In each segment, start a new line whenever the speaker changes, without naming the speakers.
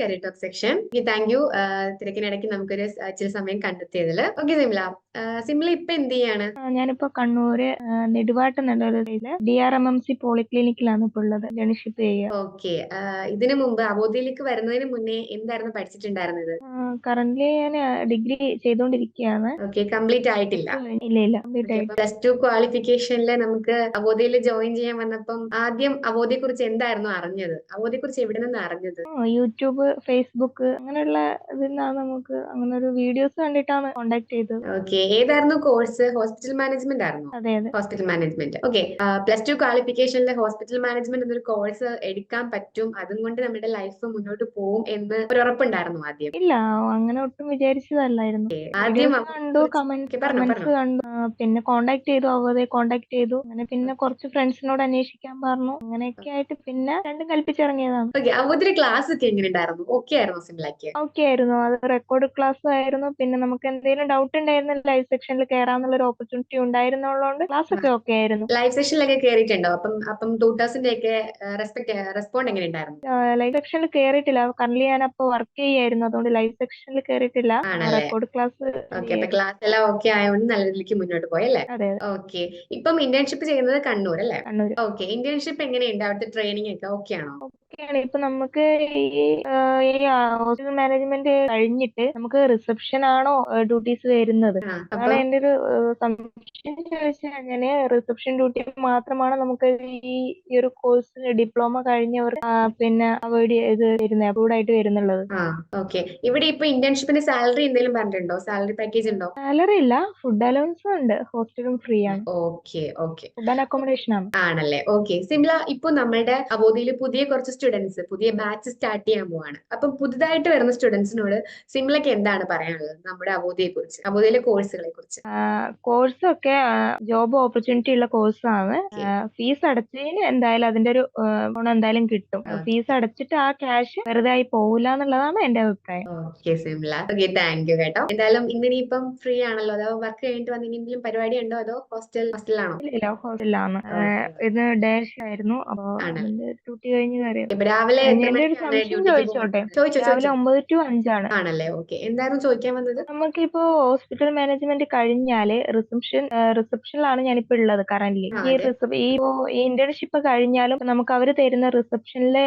കരിട്ടോക് section thank you തിരക്കിനിടയ്ക്ക് നമുക്കൊരു സ- ഇച്ചിരി സമയം കണ്ടെത്തിയതിൽ. ഓക്കെ സിംല സിംല ഇപ്പൊ എന്ത് ചെയ്യാണ്?
ഞാനിപ്പോ കണ്ണൂര് നെടുവാട്ട് നല്ലൊരിൽ D R M M C പോളിക്ലിനിക്കിലാണ് ഇപ്പൊ ഉള്ളത്. ഇന്റേൺഷിപ്പ് ചെയ്യുക
ഓക്കെ ഇതിനു മുമ്പ് അബോധിയിലേക്ക് വരുന്നതിന് മുന്നേ എന്തായിരുന്നു പഠിച്ചിട്ടുണ്ടായിരുന്നത്?
കറന്റ് ഞാൻ ഡിഗ്രി ചെയ്തുകൊണ്ടിരിക്കുകയാണ്
ഓക്കെ കംപ്ലീറ്റ് ആയിട്ടില്ല.
ഇല്ല ഇല്ല.
പ്ലസ് ടു ക്വാളിഫിക്കേഷനിൽ നമുക്ക് അവധിയിൽ ജോയിൻ ചെയ്യാൻ വന്നപ്പം ആദ്യം അവധിയെ കുറിച്ച് എന്തായിരുന്നു അറിഞ്ഞത്? അവധിയെ കുറിച്ച് എവിടെ നിന്ന് അറിഞ്ഞത്?
യൂട്യൂബ് ഫേസ്ബുക്ക് അങ്ങനെയുള്ള ഇതിൽ നിന്നാണ് നമുക്ക് അങ്ങനെ ഒരു വീഡിയോസ് കണ്ടിട്ടാണ് കോണ്ടാക്ട് ചെയ്തത്.
ഓക്കെ ഏതായിരുന്നു കോഴ്സ് ഹോസ്പിറ്റൽ മാനേജ്മെന്റ് ആയിരുന്നു?
അതെ അതെ.
Hospital management okay plus two ക്വാളിഫിക്കേഷനിൽ hospital management എന്നൊരു കോഴ്സ് എടുക്കാൻ പറ്റും. അതും കൊണ്ട് നമ്മുടെ ലൈഫ് മുന്നോട്ട് പോകും എന്ന് ഒരു ഉറപ്പുണ്ടായിരുന്നു ആദ്യം.
ഇല്ല അങ്ങനെ ഒട്ടും വിചാരിച്ചതല്ലായിരുന്നു.
ആദ്യം
കണ്ടു കമന്റ് കമന്റ്സ് കണ്ടു. പിന്നെ കോണ്ടാക്ട് ചെയ്തു അവരെ കോണ്ടാക്ട് ചെയ്തു. അങ്ങനെ പിന്നെ കുറച്ച് ഫ്രണ്ട്സിനോട് അന്വേഷിക്കാൻ പറഞ്ഞു. അങ്ങനെയൊക്കെ ആയിട്ട് പിന്നെ രണ്ടും കൽപ്പിച്ചിറങ്ങിയതാണ്.
ക്ലാസ് ഒക്കെ ഓക്കെ ആയിരുന്നു സിംലയ്ക്ക്
ഓക്കെ ആയിരുന്നു. അത് റെക്കോർഡ് ക്ലാസ് ആയിരുന്നു. പിന്നെ നമുക്ക് എന്തെങ്കിലും ഡൗട്ട് ഉണ്ടായിരുന്നു ലൈവ് സെക്ഷനിൽ കയറാന്നുള്ള ഒരു ഓപ്പർച്യൂണിറ്റി ഉണ്ടായിരുന്നുള്ളതുകൊണ്ട് ക്ലാസ് ഒക്കെ ഓക്കെ ആയിരുന്നു.
ലൈവ് സെക്ഷനിലൊക്കെ കയറിയിട്ടുണ്ടോ അപ്പം അപ്പം ട്യൂട്ടേഴ്സിന്റെ ഒക്കെ റെസ്പെക്ട് റെസ്പോണ്ട് എങ്ങനെ ഉണ്ടായിരുന്നു
ലൈവ് സെക്ഷനിൽ കയറിയിട്ടില്ല കറന്റ് ഞാൻ അപ്പൊ വർക്ക് ചെയ്യായിരുന്നു. അതുകൊണ്ട് ലൈവ് സെക്ഷനിൽ കയറിയിട്ടില്ല റെക്കോർഡ് ക്ലാസ്
ക്ലാസ് എല്ലാം ഓക്കെ ആയതുകൊണ്ട് നല്ല രീതിക്ക് മുന്നോട്ട് പോയല്ലേ
അതെ
ഓക്കെ ഇപ്പം ഇന്റേൺഷിപ്പ് ചെയ്യുന്നത് കണ്ണൂർ അല്ലേ? ഓക്കെ ഇന്റേൺഷിപ്പ് എങ്ങനെയുണ്ട്? അവിടുത്തെ ട്രെയിനിങ് ഒക്കെ ഓക്കെ ആണോ?
ഓക്കെയാണ് ഇപ്പൊ നമുക്ക് ഈ ഹോസ്പിറ്റൽ മാനേജ്മെന്റ് കഴിഞ്ഞിട്ട് നമുക്ക് റിസപ്ഷൻ ആണോ ഡ്യൂട്ടീസ് വരുന്നത്? അതാണ് എന്റെ ഒരു സംശയം. ചോദിച്ചാൽ അങ്ങനെ റിസപ്ഷൻ ഡ്യൂട്ടി മാത്രമാണ് നമുക്ക് ഈ ഈ ഒരു കോഴ്സ് ഡിപ്ലോമ കഴിഞ്ഞവർ പിന്നെ അവോയ്ഡ് ചെയ്ത് വരുന്നത് അവോയ്ഡ് ആയിട്ട് വരുന്നുള്ളത്?
ഓക്കെ. ഇവിടെ ഇപ്പൊ ഇന്റേൺഷിപ്പിന് സാലറി എന്തെങ്കിലും പറഞ്ഞിട്ടുണ്ടോ? സാലറി പാക്കേജ് ഉണ്ടോ?
സാലറി ഇല്ല. ഫുഡ് അലവൻസും ഉണ്ട്. ഹോസ്റ്റലും ഫ്രീ ആണ്.
Okay okay.
Food and accommodation ആണ്.
ആണല്ലേ? ഓക്കെ. സിംല ഇപ്പൊ നമ്മുടെ അവധിയിൽ പുതിയ കുറച്ച് സ്റ്റുഡൻസ് പുതിയ ബാച്ച് സ്റ്റാർട്ട് ചെയ്യാൻ പോവാണ്. അപ്പം പുതുതായിട്ട് വരുന്ന സ്റ്റുഡൻസിനോട് സിംലയ്ക്ക് എന്താണ് പറയാനുള്ളത്? നമ്മുടെ അവധിയെ കുറിച്ച് അവധിയിലെ കോഴ്സുകളെ കുറിച്ച്
കോഴ്സ് ഒക്കെ ജോബ് ഓപ്പർച്യൂണിറ്റി ഉള്ള കോഴ്സാണ് ഫീസ് അടച്ചതിന് എന്തായാലും അതിന്റെ ഒരു ഗുണം എന്തായാലും കിട്ടും. ഫീസ് അടച്ചിട്ട് ആ ക്യാഷ് വെറുതെ ആയി പോകില്ല എന്നുള്ളതാണ് എന്റെ അഭിപ്രായം.
Okay Simla okay thank you കേട്ടോ. എന്തായാലും ഇന്നിനിപ്പം ഫ്രീ ആണല്ലോ? അതോ വർക്ക് കഴിഞ്ഞിട്ട് വന്ന് എന്തെങ്കിലും പരിപാടി ഉണ്ടോ? അതോ ഹോസ്റ്റൽ ഹോസ്റ്റലിലാണോ
ഇല്ല ഹോസ്റ്റലിലാണ് ഇത് ഡേഷ് ആയിരുന്നു. അപ്പൊ ടൂട്ടി ഡ്യൂട്ടി കഴിഞ്ഞ് കയറിയത്.
ഇപ്പൊ രാവിലെ
രാവിലെ ഒമ്പത് ടു അഞ്ചാണ്.
ആണല്ലേ? ഓക്കെ. എന്തായിരുന്നു ചോദിക്കാൻ വന്നത്?
നമുക്കിപ്പോ ഹോസ്പിറ്റൽ മാനേജ്മെന്റ് കഴിഞ്ഞാൽ റിസപ്ഷൻ റിസപ്ഷനിലാണ് ഞാനിപ്പോ ഉള്ളത് കറന്റ് ഈ ഈ ഇന്റേൺഷിപ്പ് കഴിഞ്ഞാലും നമുക്ക് അവർ തരുന്ന റിസപ്ഷനിലെ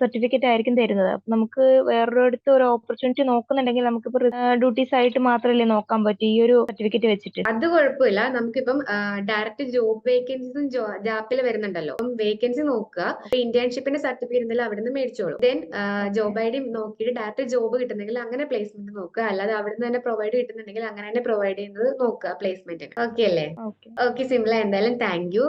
സർട്ടിഫിക്കറ്റ് ആയിരിക്കും തരുന്നത്. അപ്പൊ നമുക്ക് വേറൊരിടത്ത് ഒരു ഓപ്പർച്യൂണിറ്റി നോക്കുന്നുണ്ടെങ്കിൽ നമുക്കിപ്പോ ഡ്യൂട്ടീസ് ആയിട്ട് മാത്രമല്ലേ നോക്കാൻ പറ്റൂ ഈ ഒരു സർട്ടിഫിക്കറ്റ് വെച്ചിട്ട്.
അത് കുഴപ്പമില്ല. നമുക്കിപ്പം ഡയറക്റ്റ് ജോബ് വേക്കൻസീസും ജാപ്പിൽ വരുന്നുണ്ടല്ലോ. അപ്പം വേക്കൻസി നോക്കുക. ഇന്റേൺഷിപ്പിന്റെ സർട്ടിഫിക്കറ്റ് എന്തെങ്കിലും അവിടെ നിന്ന് മേടിച്ചോളൂ. ദെൻ ജോബ് ഐ ഡി നോക്കിയിട്ട് ഡയറക്റ്റ് ജോബ് കിട്ടുന്നെങ്കിൽ അങ്ങനെ പ്ലേസ്മെന്റ് നോക്കുക. അല്ലാതെ അവിടെ നിന്ന് തന്നെ പ്രൊവൈഡ് കിട്ടുന്നുണ്ടെങ്കിൽ അങ്ങനെ തന്നെ പ്രൊവൈഡ് ചെയ്യുന്നത് നോക്കുക പ്ലേസ്മെന്റിന് ഓക്കെ അല്ലേ?
ഓക്കെ
ഓക്കെ സിംല എന്തായാലും താങ്ക് യു